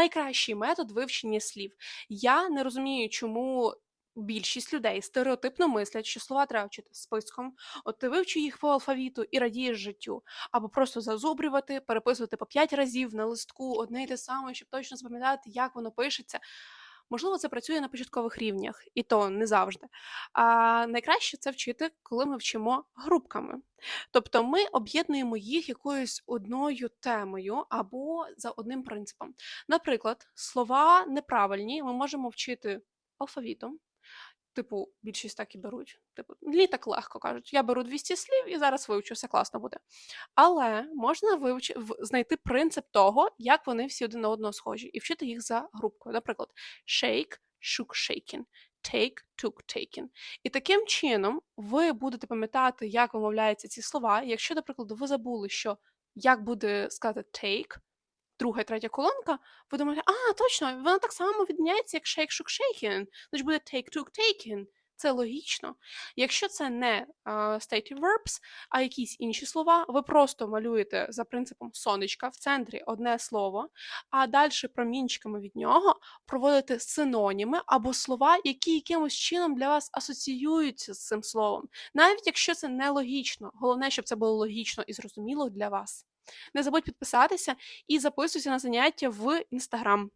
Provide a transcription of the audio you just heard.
Найкращий метод вивчення слів. Я не розумію, чому більшість людей стереотипно мислять, що слова треба вчити списком. От ти вивчи їх по алфавіту і радієш життю, або просто зазубрювати, переписувати по п'ять разів на листку одне й те саме, щоб точно запам'ятати, як воно пишеться. Можливо, це працює на початкових рівнях, і то не завжди. А найкраще це вчити, коли ми вчимо групками. Тобто ми об'єднуємо їх якоюсь одною темою або за одним принципом. Наприклад, слова неправильні ми можемо вчити алфавітом. Типу, більшість так і беруть. Типу, лі так легко кажуть. Я беру 200 слів і зараз вивчу, все класно буде. Але можна вивчи, знайти принцип того, як вони всі один на одного схожі, і вчити їх за групкою. Наприклад, shake, shook, shaken, take, took, taken. І таким чином ви будете пам'ятати, як вимовляються ці слова. Якщо, до прикладу, ви забули, що як буде сказати take, друга і третя колонка, ви думаєте, а, точно, вона так само відміняється, як shake, shook, shaken. Значить буде take, took, taken. Це логічно. Якщо це не а, stative verbs, а якісь інші слова, ви просто малюєте за принципом сонечка в центрі одне слово, а далі промінчиками від нього проводите синоніми або слова, які якимось чином для вас асоціюються з цим словом. Навіть якщо це не логічно, головне, щоб це було логічно і зрозуміло для вас. Не забудь підписатися і записуйся на заняття в інстаграм.